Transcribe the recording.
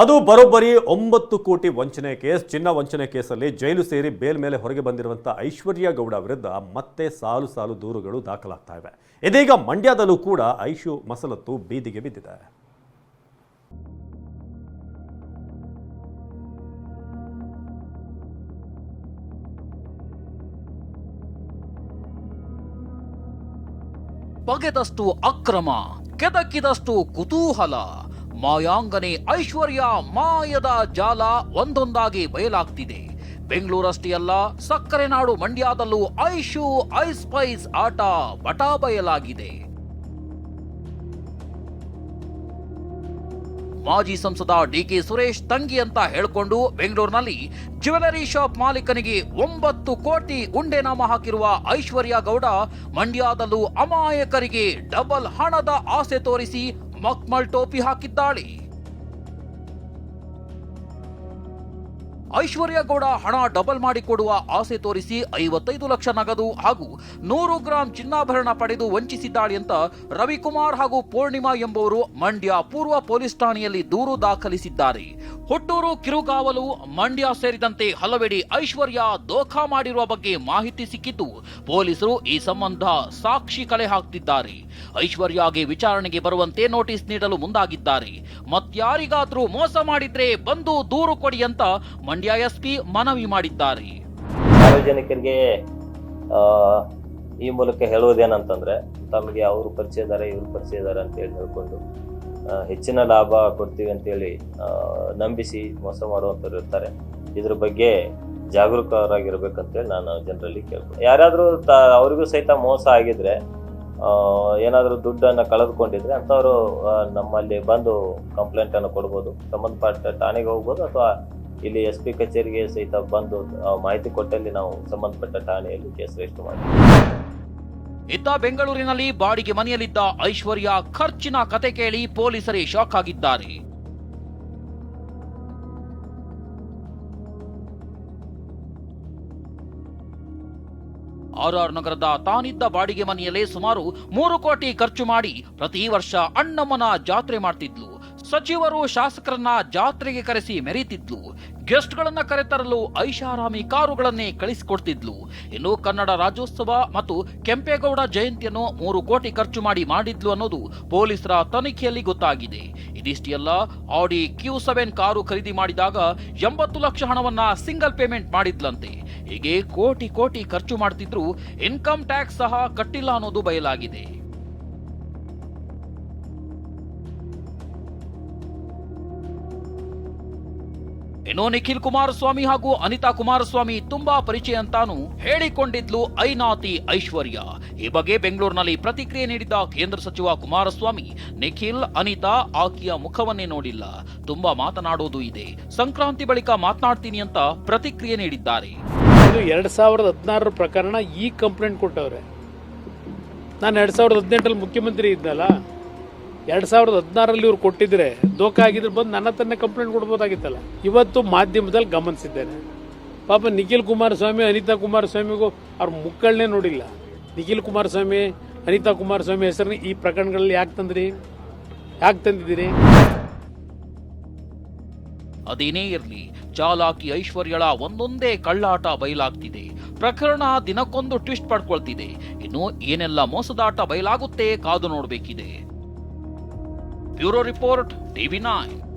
ಅದು ಬರೋಬ್ಬರಿ ಒಂಬತ್ತು ಕೋಟಿ ವಂಚನೆ ಕೇಸ್. ಚಿನ್ನ ವಂಚನೆ ಕೇಸಲ್ಲಿ ಜೈಲು ಸೇರಿ ಬೇಲ್ ಮೇಲೆ ಹೊರಗೆ ಬಂದಿರುವಂಥ ಐಶ್ವರ್ಯ ಗೌಡ ವಿರುದ್ಧ ಮತ್ತೆ ಸಾಲು ಸಾಲು ದೂರುಗಳು ದಾಖಲಾಗ್ತಾ ಇವೆ. ಇದೀಗ ಮಂಡ್ಯದಲ್ಲೂ ಕೂಡ ಐಶು ಮಸಲತ್ತು ಬೀದಿಗೆ ಬಿದ್ದಿದೆ. ಬಗೆದಷ್ಟು ಅಕ್ರಮ, ಕೆದಕಿದಷ್ಟು ಕುತೂಹಲ. ಮಾಯಾಂಗನೆ ಐಶ್ವರ್ಯ ಮಾಯದ ಜಾಲ ಒಂದೊಂದಾಗಿ ಬಯಲಾಗ್ತಿದೆ. ಬೆಂಗಳೂರಷ್ಟೇ ಅಲ್ಲ ಸಕ್ಕರೆ ನಾಡು ಮಂಡ್ಯದಲ್ಲೂ ಐಶು ಐಸ್ ಸ್ಪೈಸ್ ಆಟ ಬಟಾ ಬಯಲಾಗಿದೆ. ಮಾಜಿ ಸಂಸದ ಡಿಕೆ ಸುರೇಶ್ ತಂಗಿ ಅಂತ ಹೇಳಿಕೊಂಡು ಬೆಂಗಳೂರಿನಲ್ಲಿ ಜ್ಯುವೆಲರಿ ಶಾಪ್ ಮಾಲೀಕನಿಗೆ ಒಂಬತ್ತು ಕೋಟಿ ಉಂಡೆನಾಮ ಹಾಕಿರುವ ಐಶ್ವರ್ಯ ಗೌಡ ಮಂಡ್ಯದಲ್ಲೂ ಅಮಾಯಕರಿಗೆ ಡಬಲ್ ಹಣದ ಆಸೆ ತೋರಿಸಿ ಮಕ್ಮಲ್ ಟೋಪಿ ಹಾಕಿದ್ದಾಳೆ. ಐಶ್ವರ್ಯ ಗೌಡ ಹಣ ಡಬಲ್ ಮಾಡಿ ಕೊಡುವ ಆಸೆ ತೋರಿಸಿ ಐವತ್ತೈದು ಲಕ್ಷ ನಗದು ಹಾಗೂ ನೂರು ಗ್ರಾಂ ಚಿನ್ನಾಭರಣ ಪಡೆದು ವಂಚಿಸಿದ್ದಾಳೆ ಅಂತ ರವಿಕುಮಾರ್ ಹಾಗೂ ಪೂರ್ಣಿಮಾ ಎಂಬುವರು ಮಂಡ್ಯ ಪೂರ್ವ ಪೊಲೀಸ್ ಠಾಣೆಯಲ್ಲಿ ದೂರು ದಾಖಲಿಸಿದ್ದಾರೆ. ಹುಟ್ಟೂರು, ಕಿರುಗಾವಲು, ಮಂಡ್ಯ ಸೇರಿದಂತೆ ಹಲವೆಡೆ ಐಶ್ವರ್ಯ ದೋಖಾ ಮಾಡಿರುವ ಬಗ್ಗೆ ಮಾಹಿತಿ ಸಿಕ್ಕಿದ್ದು ಪೊಲೀಸರು ಈ ಸಂಬಂಧ ಸಾಕ್ಷಿ ಕಲೆ ಹಾಕ್ತಿದ್ದಾರೆ. ಐಶ್ವರ್ಯಗೆ ವಿಚಾರಣೆಗೆ ಬರುವಂತೆ ನೋಟಿಸ್ ನೀಡಲು ಮುಂದಾಗಿದ್ದಾರೆ. ಮತ್ಯಾರಿಗಾದ್ರೂ ಮೋಸ ಮಾಡಿದ್ರೆ ಬಂದು ದೂರು ಕೊಡಿ ಅಂತ ಮಂಡ್ಯ ಎಸ್ಪಿ ಮನವಿ ಮಾಡಿದ್ದಾರೆ. ಸಾರ್ವಜನಿಕರಿಗೆ ಈ ಮೂಲಕ ಹೇಳುವುದೇನಂತಂದ್ರೆ ತಮಗೆ ಅವರು ಪರಿಚಯದಾರ ಇವರು ಪರಿಚಯದಾರ ಅಂತೇಳಿ ಹೇಳ್ಕೊಂಡು ಆ, ಹೆಚ್ಚಿನ ಲಾಭ ಕೊಡ್ತೀವಿ ಅಂತೇಳಿ ನಂಬಿಸಿ ಮೋಸ ಮಾಡುವಂಥವ್ರು ಇರ್ತಾರೆ. ಇದ್ರ ಬಗ್ಗೆ ಜಾಗರೂಕರಾಗಿರ್ಬೇಕಂತೇಳಿ ನಾನು ಜನರಲ್ಲಿ ಕೇಳ್ಬೋದು ಯಾರಾದರೂ ತ ಅವರಿಗೂ ಸಹಿತ ಮೋಸ ಆಗಿದ್ರೆ ಏನಾದರೂ ದುಡ್ಡನ್ನು ಕಳೆದುಕೊಂಡಿದ್ರೆ ಅಂಥವರು ನಮ್ಮಲ್ಲಿ ಬಂದು ಕಂಪ್ಲೇಂಟನ್ನು ಕೊಡ್ಬೋದು. ಸಂಬಂಧಪಟ್ಟ ಠಾಣೆಗೆ ಹೋಗ್ಬೋದು ಅಥವಾ ಇಲ್ಲಿ ಎಸ್ ಪಿ ಕಚೇರಿಗೆ ಸಹಿತ ಬಂದು ಮಾಹಿತಿ ಕೊಟ್ಟಲ್ಲಿ ನಾವು ಸಂಬಂಧಪಟ್ಟ ಠಾಣೆಯಲ್ಲಿ ಕೇಸ್ ರಿಜಿಸ್ಟರ್ ಮಾಡ್ತೀವಿ. ಇತ್ತ ಬೆಂಗಳೂರಿನಲ್ಲಿ ಬಾಡಿಗೆ ಮನೆಯಲ್ಲಿದ್ದ ಐಶ್ವರ್ಯ ಖರ್ಚಿನ ಕತೆ ಕೇಳಿ ಪೊಲೀಸರೇ ಶಾಕ್ ಆಗಿದ್ದಾರೆ. ಆರ್ಆರ್ ನಗರದ ತಾನಿದ್ದ ಬಾಡಿಗೆ ಮನೆಯಲ್ಲೇ ಸುಮಾರು ಮೂರು ಕೋಟಿ ಖರ್ಚು ಮಾಡಿ ಪ್ರತಿ ವರ್ಷ ಅಣ್ಣಮ್ಮನ ಜಾತ್ರೆ ಮಾಡ್ತಿದ್ಲು. ಸಚಿವರು ಶಾಸಕರನ್ನ ಜಾತ್ರೆಗೆ ಕರೆಸಿ ಮೆರೀತಿದ್ಲು. ಗೆಸ್ಟ್ಗಳನ್ನ ಕರೆತರಲು ಐಷಾರಾಮಿ ಕಾರುಗಳನ್ನೇ ಕಳಿಸಿಕೊಡ್ತಿದ್ಲು. ಇನ್ನು ಕನ್ನಡ ರಾಜ್ಯೋತ್ಸವ ಮತ್ತು ಕೆಂಪೇಗೌಡ ಜಯಂತಿಯನ್ನು ಮೂರು ಕೋಟಿ ಖರ್ಚು ಮಾಡಿ ಮಾಡಿದ್ಲು ಅನ್ನೋದು ಪೊಲೀಸರ ತನಿಖೆಯಲ್ಲಿ ಗೊತ್ತಾಗಿದೆ. ಇದಿಷ್ಟೇ ಅಲ್ಲ ಆಡಿ ಕ್ಯೂ ಸೆವೆನ್ ಕಾರು ಖರೀದಿ ಮಾಡಿದಾಗ ಎಂಬತ್ತು ಲಕ್ಷ ಹಣವನ್ನ ಸಿಂಗಲ್ ಪೇಮೆಂಟ್ ಮಾಡಿದ್ಲಂತೆ. ಹೀಗೆ ಕೋಟಿ ಕೋಟಿ ಖರ್ಚು ಮಾಡ್ತಿದ್ರು ಇನ್ಕಮ್ ಟ್ಯಾಕ್ಸ್ ಸಹ ಕಟ್ಟಿಲ್ಲ ಅನ್ನೋದು ಬಯಲಾಗಿದೆ. ಇನ್ನು ನಿಖಿಲ್ ಕುಮಾರಸ್ವಾಮಿ ಹಾಗೂ ಅನಿತಾ ಕುಮಾರಸ್ವಾಮಿ ತುಂಬಾ ಪರಿಚಯ ಅಂತಾನು ಹೇಳಿಕೊಂಡಿದ್ಲು ಐನಾತಿ ಐಶ್ವರ್ಯ. ಈ ಬಗ್ಗೆ ಬೆಂಗಳೂರಿನಲ್ಲಿ ಪ್ರತಿಕ್ರಿಯೆ ನೀಡಿದ ಕೇಂದ್ರ ಸಚಿವ ಕುಮಾರಸ್ವಾಮಿ, ನಿಖಿಲ್, ಅನಿತಾ ಆಕೆಯ ಮುಖವನ್ನೇ ನೋಡಿಲ್ಲ. ತುಂಬಾ ಮಾತನಾಡೋದು ಇದೆ. ಸಂಕ್ರಾಂತಿ ಬಳಿಕ ಮಾತನಾಡ್ತೀನಿ ಅಂತ ಪ್ರತಿಕ್ರಿಯೆ ನೀಡಿದ್ದಾರೆ. ಇದು ಎರಡು ಸಾವಿರದ ಹದಿನಾರರ ಪ್ರಕರಣ ಈ ಕಂಪ್ಲೇಂಟ್ ಕೊಟ್ಟವ್ರೆ. ನಾನು ಎರಡು ಸಾವಿರದ ಹದಿನೆಂಟರಲ್ಲಿ ಮುಖ್ಯಮಂತ್ರಿ ಇದ್ದಲ್ಲ ಎರಡು ಸಾವಿರದ ಹದಿನಾರರಲ್ಲಿ ಇವ್ರು ಕೊಟ್ಟಿದ್ರೆ ದೋಖ ಆಗಿದ್ರೆ ಬಂದು ನನ್ನ ಹತ್ರನೇ ಕಂಪ್ಲೇಂಟ್ ಕೊಡ್ಬೋದಾಗಿತ್ತಲ್ಲ. ಇವತ್ತು ಮಾಧ್ಯಮದಲ್ಲಿ ಗಮನಿಸಿದ್ದೇನೆ. ಪಾಪ ನಿಖಿಲ್ ಕುಮಾರಸ್ವಾಮಿ, ಅನಿತಾ ಕುಮಾರಸ್ವಾಮಿಗೂ ಅವ್ರ ಮುಕ್ಕಳನ್ನೇ ನೋಡಿಲ್ಲ. ನಿಖಿಲ್ ಕುಮಾರಸ್ವಾಮಿ, ಅನಿತಾ ಕುಮಾರಸ್ವಾಮಿ ಹೆಸರನ್ನ ಈ ಪ್ರಕರಣಗಳಲ್ಲಿ ಯಾಕೆ ತಂದ್ರಿ? ಯಾಕೆ ತಂದಿದ್ದೀರಿ? ಅದೇನೇ ಇರಲಿ, ಚಾಲಾಕಿ ಐಶ್ವರ್ಯಳ ಒಂದೊಂದೇ ಕಳ್ಳಾಟ ಬಯಲಾಗ್ತಿದೆ. ಪ್ರಕರಣ ದಿನಕ್ಕೊಂದು ಟ್ವಿಸ್ಟ್ ಪಡ್ಕೊಳ್ತಿದೆ. ಇನ್ನು ಏನೆಲ್ಲ ಮೋಸದಾಟ ಬಯಲಾಗುತ್ತೆ ಕಾದು ನೋಡಬೇಕಿದೆ. Bureau report, TV nine